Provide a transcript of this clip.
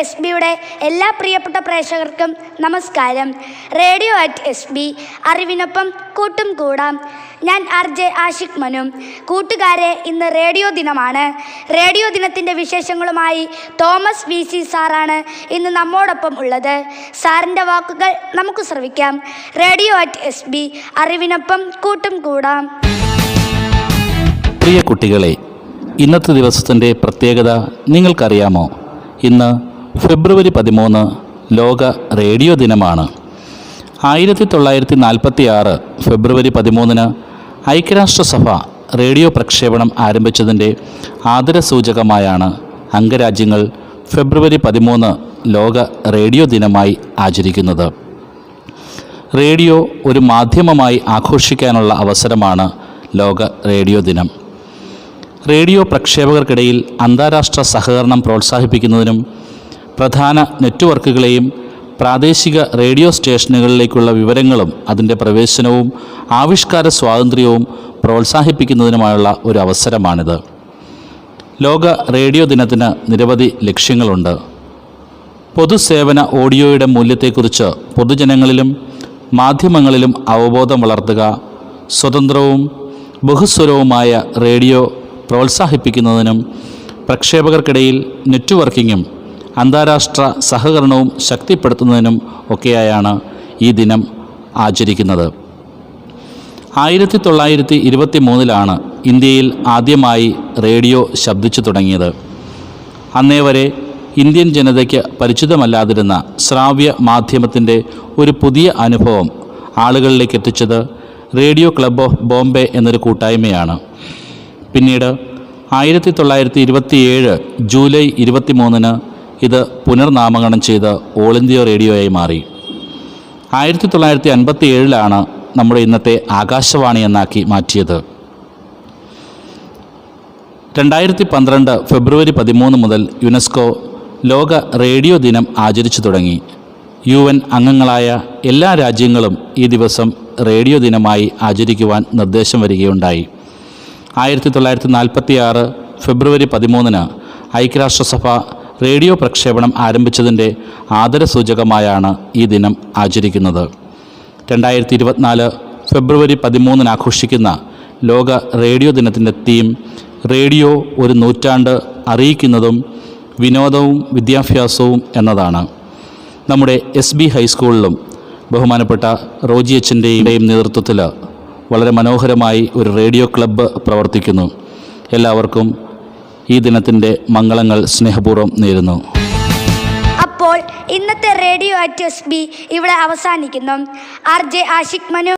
S ബിയുടെ എല്ലാ പ്രിയപ്പെട്ട പ്രേക്ഷകർക്കും നമസ്കാരം. റേഡിയോ അറ്റ് എസ് ബി അറിവിനൊപ്പം കൂട്ടും കൂടാം. ഞാൻ ആർ ജെ ആഷിഖ് മനു. കൂട്ടുകാരെ ഇന്ന് റേഡിയോ ദിനമാണ്. റേഡിയോ ദിനത്തിന്റെ വിശേഷങ്ങളുമായി തോമസ് വി സി സാറാണ് ഇന്ന് നമ്മോടൊപ്പം ഉള്ളത്. സാറിന്റെ വാക്കുകൾ നമുക്ക് ശ്രവിക്കാം. റേഡിയോ അറ്റ് എസ് ബി അറിവിനൊപ്പം കൂട്ടും കൂടാം. പ്രിയ കുട്ടികളെ ഇന്നത്തെ ദിവസത്തിന്റെ പ്രത്യേകത നിങ്ങൾക്കറിയാമോ? ഇന്ന് ഫെബ്രുവരി പതിമൂന്ന് ലോക റേഡിയോ ദിനമാണ്. ആയിരത്തി തൊള്ളായിരത്തി നാൽപ്പത്തി ആറ് ഫെബ്രുവരി പതിമൂന്നിന് ഐക്യരാഷ്ട്രസഭ റേഡിയോ പ്രക്ഷേപണം ആരംഭിച്ചതിന്റെ ആദരസൂചകമായാണ് അംഗരാജ്യങ്ങൾ ഫെബ്രുവരി പതിമൂന്ന് ലോക റേഡിയോ ദിനമായി ആചരിക്കുന്നത്. റേഡിയോ ഒരു മാധ്യമമായി ആഘോഷിക്കാനുള്ള അവസരമാണ് ലോക റേഡിയോ ദിനം. റേഡിയോ പ്രക്ഷേപകർക്കിടയിൽ അന്താരാഷ്ട്ര സഹകരണം പ്രോത്സാഹിപ്പിക്കുന്നതിനും പ്രധാന നെറ്റ്വർക്കുകളെയും പ്രാദേശിക റേഡിയോ സ്റ്റേഷനുകളിലേക്കുള്ള വിവരങ്ങളും അതിന്റെ പ്രവേശനവും ആവിഷ്കാര സ്വാതന്ത്ര്യവും പ്രോത്സാഹിപ്പിക്കുന്നതിനുമായുള്ള ഒരു അവസരമാണിത്. ലോക റേഡിയോ ദിനത്തിന് നിരവധി ലക്ഷ്യങ്ങളുണ്ട്. പൊതുസേവന ഓഡിയോയുടെ മൂല്യത്തെക്കുറിച്ച് പൊതുജനങ്ങളിലും മാധ്യമങ്ങളിലും അവബോധം വളർത്തുക സ്വതന്ത്രവും ബഹുസ്വരവുമായ റേഡിയോ പ്രോത്സാഹിപ്പിക്കുന്നതിനും പ്രക്ഷേപകർക്കിടയിൽ നെറ്റ്വർക്കിങ്ങും അന്താരാഷ്ട്ര സഹകരണവും ശക്തിപ്പെടുത്തുന്നതിനും ഒക്കെയായാണ് ഈ ദിനം ആചരിക്കുന്നത്. ആയിരത്തി തൊള്ളായിരത്തി ഇരുപത്തി മൂന്നിലാണ് ഇന്ത്യയിൽ ആദ്യമായി റേഡിയോ ശബ്ദിച്ചു തുടങ്ങിയത്. അന്നേ വരെ ഇന്ത്യൻ ജനതയ്ക്ക് പരിചിതമല്ലാതിരുന്ന ശ്രാവ്യ മാധ്യമത്തിന്റെ ഒരു പുതിയ അനുഭവം ആളുകളിലേക്ക് എത്തിച്ചത് റേഡിയോ ക്ലബ് ഓഫ് ബോംബെ എന്നൊരു കൂട്ടായ്മയാണ്. പിന്നീട് ആയിരത്തി തൊള്ളായിരത്തി ഇരുപത്തിയേഴ് ജൂലൈ ഇരുപത്തി മൂന്നിന് ഇത് പുനർനാമകരണം ചെയ്ത് ഓൾ ഇന്ത്യ റേഡിയോയായി മാറി. ആയിരത്തി തൊള്ളായിരത്തി അൻപത്തി ഏഴിലാണ് നമ്മുടെ ഇന്നത്തെ ആകാശവാണി എന്നാക്കി മാറ്റിയത്. രണ്ടായിരത്തി പന്ത്രണ്ട് ഫെബ്രുവരി പതിമൂന്ന് മുതൽ യുനെസ്കോ ലോക റേഡിയോ ദിനം ആചരിച്ചു തുടങ്ങി. യു എൻ അംഗങ്ങളായ എല്ലാ രാജ്യങ്ങളും ഈ ദിവസം റേഡിയോ ദിനമായി ആചരിക്കുവാൻ നിർദ്ദേശം വരികയുണ്ടായി. ആയിരത്തി തൊള്ളായിരത്തി നാൽപ്പത്തി ആറ് ഫെബ്രുവരി പതിമൂന്നിന് ഐക്യരാഷ്ട്രസഭ റേഡിയോ പ്രക്ഷേപണം ആരംഭിച്ചതിന്റെ ആദരസൂചകമായാണ് ഈ ദിനം ആചരിക്കുന്നത്. രണ്ടായിരത്തി ഇരുപത്തിനാല് ഫെബ്രുവരി പതിമൂന്നിന് ആഘോഷിക്കുന്ന ലോക റേഡിയോ ദിനത്തിന്റെ തീം റേഡിയോ ഒരു നൂറ്റാണ്ട് അറിയിക്കുന്നതും വിനോദവും വിദ്യാഭ്യാസവും എന്നതാണ്. നമ്മുടെ എസ് ബി ഹൈസ്കൂളിലും ബഹുമാനപ്പെട്ട റോജി എച്ചിന്റെയും നേതൃത്വത്തിൽ വളരെ മനോഹരമായി ഒരു റേഡിയോ ക്ലബ്ബ് പ്രവർത്തിക്കുന്നു. എല്ലാവർക്കും ഈ ദിനത്തിന്റെ മംഗളങ്ങൾ സ്നേഹപൂർവം നേരുന്നു. അപ്പോൾ ഇന്നത്തെ റേഡിയോ അറ്റ് ബി ഇവിടെ അവസാനിക്കുന്നു. R J Ashiq Manu